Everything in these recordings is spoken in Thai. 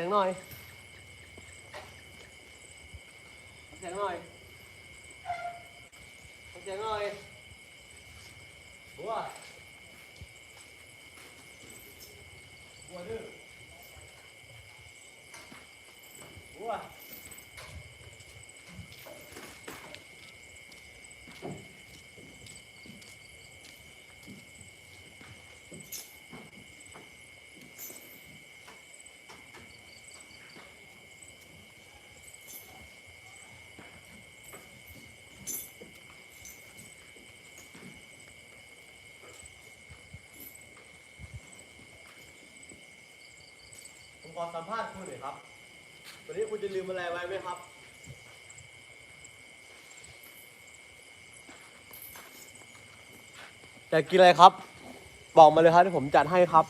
สียงหน่อยเสียงหน่อยเสียงหน่อยบัวบัวดื้อบัว อสัมภาษณ์คุณหน่อยครับ วันนี้คุณจะลืมอะไรไว้ไหมครับ อยากกินอะไรครับ บอกมาเลยครับที่ผมจัดให้ครับ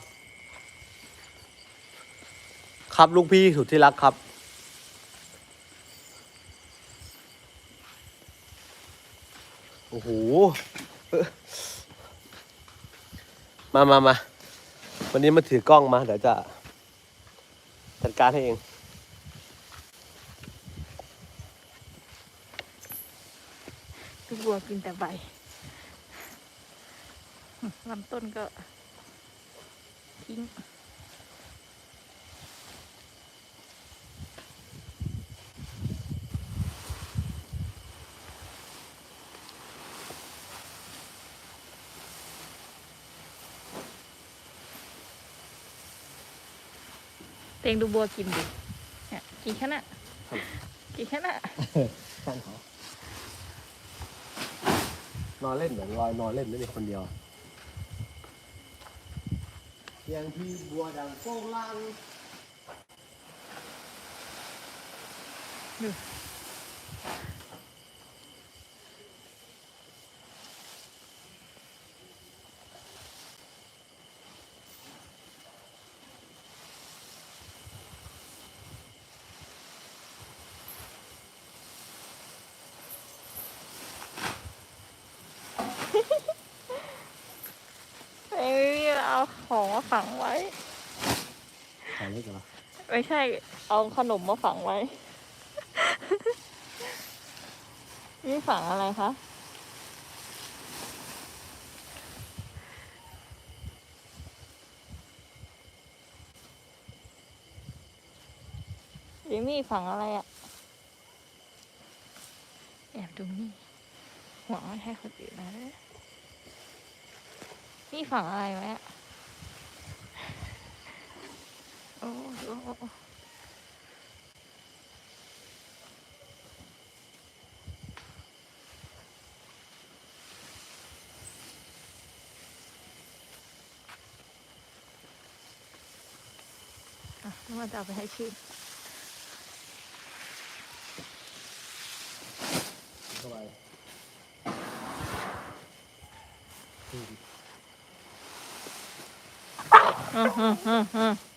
ครับลูกพี่สุดที่รักครับ โอ้โห มามามา วันนี้มาถือกล้องมาเดี๋ยวจะ จัดการให้เองลูกบัวกินแต่ใบลำต้นก็ทิ้ง เตงดูบัวกินดิเนี่ยกินแค่นั้นครับกินแค่นั้นแฟนเขานอนเล่นเหมือนลอยนอนเล่นไม่มีคนเดียวเสียงพี่บัวดังโป้งลังเอ้ย เอาของมาฝังไว้ ถ่ายเล็กเหรอไม่ใช่ เอาขนมมาฝังไว้ นี่ฝังอะไรคะเอมี่ฝังอะไรอะแอบดูนี่หวังไม่ให้คนอื่นนะนี่ฝังอะไรไว้อะ โอ้โอ้โอ้โอ้อะแล้วมันจะเ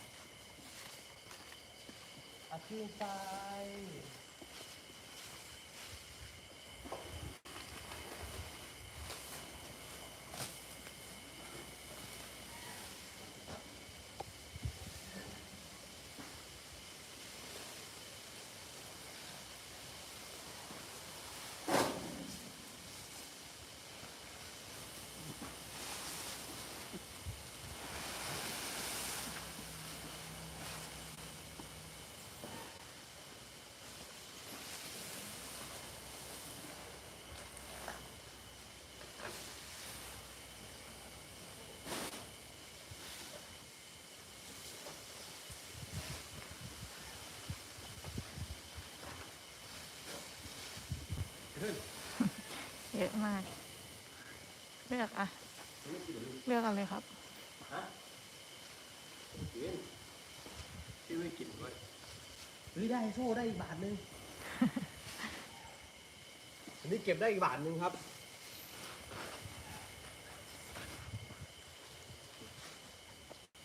อไปให้ชื่อ เข้าไป อืมอืมอืมอืม อาชีพไป เยอะมาก เลือกอะ เลือกอะไรครับพี่ไม่กินด้วยเฮ้ยได้โซ่ได้อีกบาทหนึง อันนี้เก็บได้อีกบาทหนึงครับ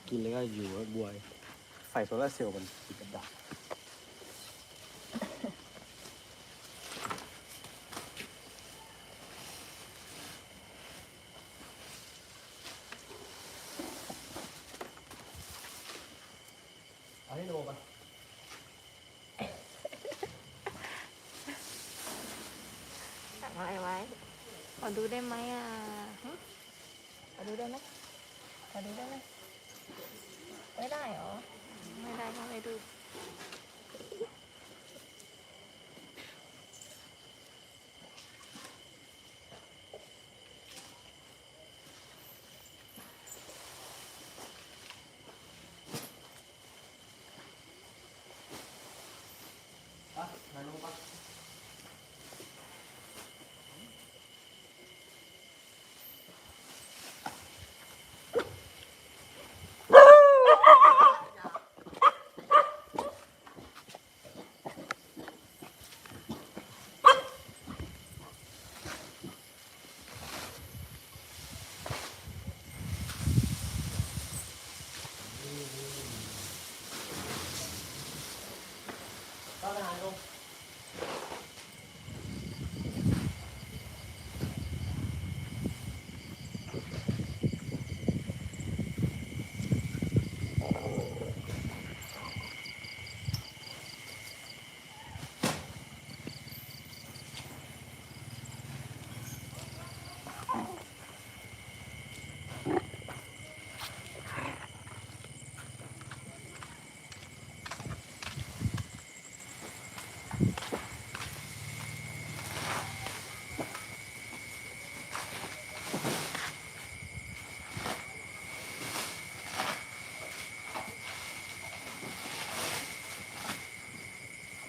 กินแล้วก็อยู่กับบวยไฟโซลาร์เซลล์มันติดกับดักเอาให้โนมา อดูได้ไหมอะขอดูได้ไหมขอดูได้ไหมไม่ได้เหรอ ไม่ได้ก็ไม่ดู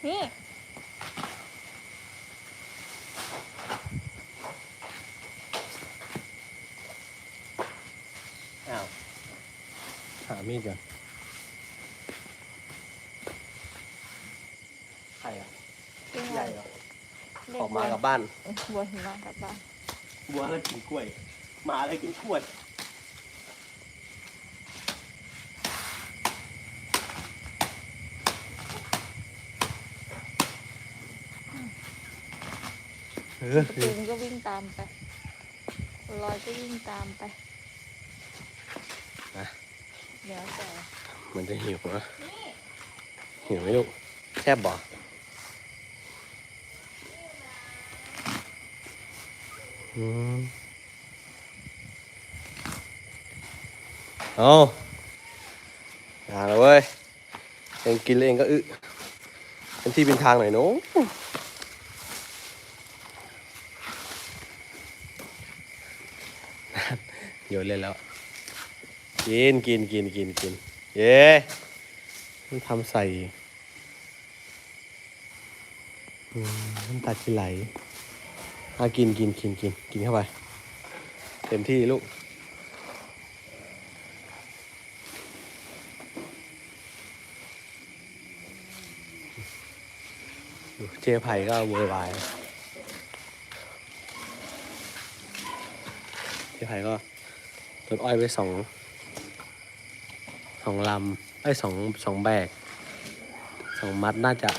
นี่ อ้าว หามีดก่อนใครอะเป็นใหไงญ่เหรอเด็กออกมากับบ้านบัวหิมะกลับบ้านวัวอะไรกินกล้วยหมาอะไรกินกล้วย ประตูมันก็วิ่งตามไปลอยก็วิ่งตามไปเดี๋ยวแต่มันจะหิวนะหิวไหมลูกแซ่บบ่อืมเอาอย่าเลยเว้ยเองกินแล้วเองก็อึเป็นที่เป็นทางหน่อยหนูโยนเล่นแล้ว กินกินกินกินกินเย้มันทำใส่น้ำตาจะไหลอากินกินกินกินกินเข้าไป เต็มที่ลูกเจ๊ไผ่ก็โวยวายเจ๊ไผ่ก็ ต้นอ้อยไปสองสองลำไอ้สองสองแบกสองมัดน่าจะ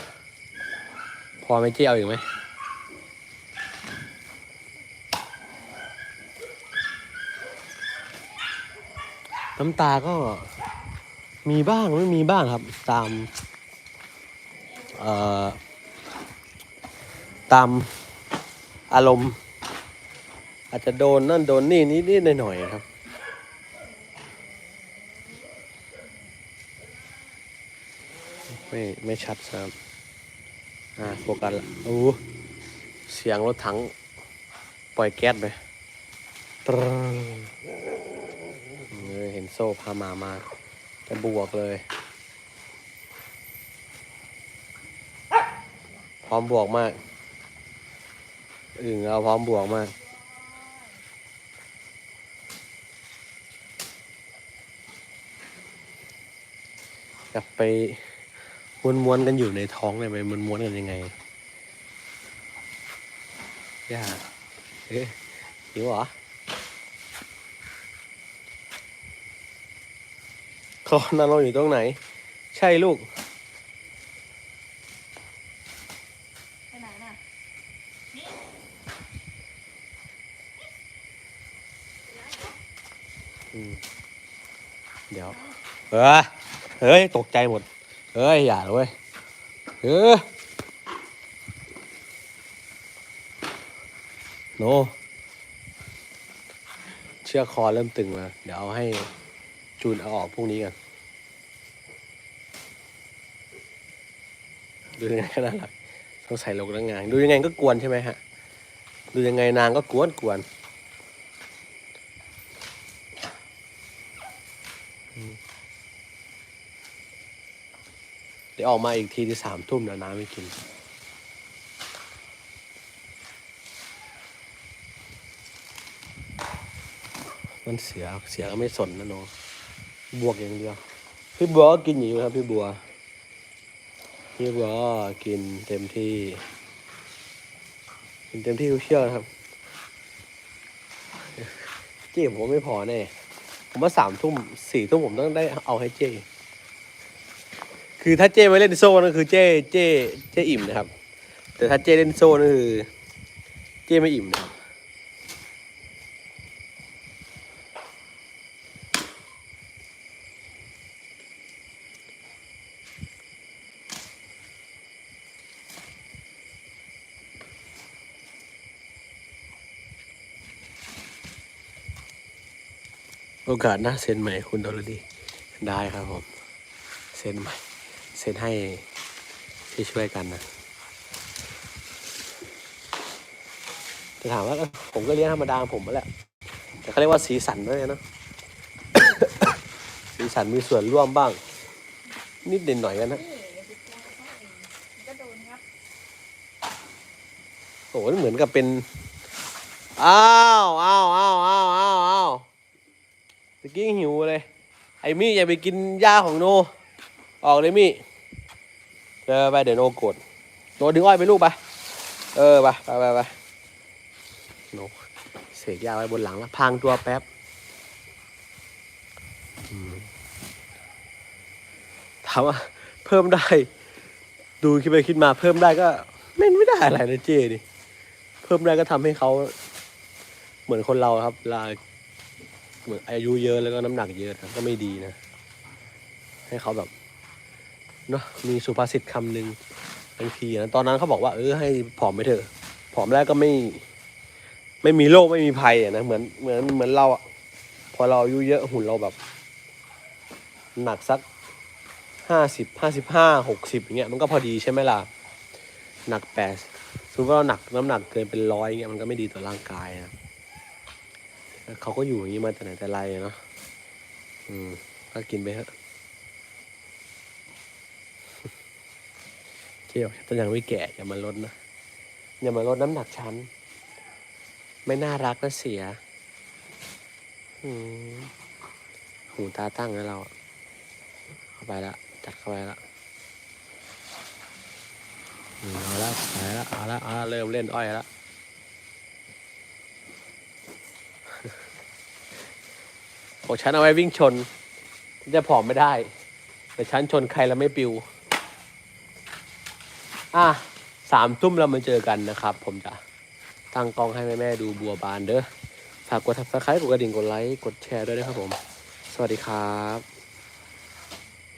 พอไม่เจ๊เอาอีกไหมน้ำตาก็มีบ้างไม่มีบ้างครับ ตามเอ่อตามอารมณ์ อาจจะโดนนั่นโดนนี่นิดๆหน่อยๆครับ ไม่ไม่ชัดครับอ่าโฟกัสละโอ้เสียงรถถัง ปล่อยแก๊สไปตรึ้งเห็นโซ่พามามาจะบวกเลย พร้อมบวกมากอึ่งเอาพร้อมบวกมากกลับไป ม้วนๆกันอยู่ในท้องเลยไปม้วนๆกันยังไงย่าเอ๊ะหิวเหรอเขานอนอยู่ตรงไหน ใช่ลูกไปไหนน่ะอืมเดี๋ยว เออเฮ้ย ตกใจหมด เฮ้ย อย่าเลยเว้ยเออโน เชือกคอเริ่มตึงแล้ว เดี๋ยวเอาให้จูนเอาออกพรุ่งนี้กัน ดูยังไงก็น่ารักต้องใส่ลงแล้วงาน ดูยังไงก็กวนใช่ไหมฮะ ดูยังไงนางก็กวนกวนอืมเดี๋ยวออกมาอีกทีที่สามทุ่มแล้วน้ำไม่กิน มันเสียเสียก็ไม่สนนะน้องบวกอย่างเดียว พี่บัวก็กินอยู่ครับ พี่บัว พี่บัวก็กินเต็มที่ กินเต็มที่ทุกเชือกครับเจ๊ผมไม่พอแน่ผมว่าสามทุ่มสี่ทุ่มผมต้องได้เอาให้เจ๊ คือถ้าเจ๊ไม่เล่นโซ่นั่นคือเจ๊เจ๊เจ๊อิ่มนะครับ แต่ถ้าเจ๊เล่นโซ่นั่นคือเจ๊ไม่อิ่มนะครับโอกาสหน้าเซ็นใหม่คุณดลดีได้ครับผม เซ็นใหม่ ซ็นให้ที่ช่วยกันนะจะถามว่าผมก็เลี้ยงธรรมดาผมมาแหละแต่เขาเรียกว่าสีสันด้วยนะสีสันมีส่วนร่วมบ้าง นิดเด่นหน่อยกันนะโดนครับโอ้โหเหมือนกับเป็น อ้าวอ้าวอ้าวอ้าวอ้าวอ้าวตะกี้หิวเลย ไอ้มี่อย่าไปกินหญ้าของโน ออกเลยมี่ เออไปเดี๋ยวโนกรโนดึงอ้อยไปลูกไปเออไปไปไปไปโนเสกหญ้าไว้บนหลังแล้วพรางตัวแป๊บถามว่าเพิ่มได้ ดูคิดไปคิดมาเพิ่มได้ก็ไม่ไม่ได้อะไรนะเจนี่เพิ่มได้ก็ทำให้เขาเหมือนคนเราครับลาเหมือนอายุเยอะแล้วก็น้ำหนักเยอะครับก็ไม่ดีนะ ให้เขาแบบ เนาะมีสุภาษิตคำหนึ่งบางทีนะตอนนั้นเขาบอกว่าเออให้ผอมไปเถอะผอมแล้วก็ไม่ ไม่มีโรคไม่มีภัยอะนะเหมือนเหมือนเหมือนเราอะพอเราอายุเยอะหุ่นเราแบบ หนักสักห้าสิบห้าสิบห้าหกสิบอย่างเงี้ยมันก็พอดีใช่ไหมล่ะหนักแปดสมมติว่าเราหนักน้ำหนักเกินเป็นร้อยเงี้ยมันก็ไม่ดีต่อร่างกายนะเขาก็อยู่อย่างนี้มาแต่ไหนแต่ไรเนาะอืมก็กินไปเถอะ เจียวตอนยังไม่แก่อย่ามาลดนะอย่ามาลดน้ำหนักฉัน ไม่น่ารักและเสียหูตาตั้งแล้วเรา เข้าไปละจัดเข้าไปละเอาละไปละเอาละเอาละเริ่มเล่นอ้อยละของฉันเอาไว้วิ่งชน จะผอมไม่ได้ แต่ฉันชนใครแล้วไม่ปิว อะสามทุ่มเรามาเจอกันนะครับ ผมจะตั้งกล้องให้แม่ๆดูบัวบานเด้อฝากกด subscribe กดกระดิ่งกดไลค์กดแชร์ด้วยนะครับผม สวัสดีครับ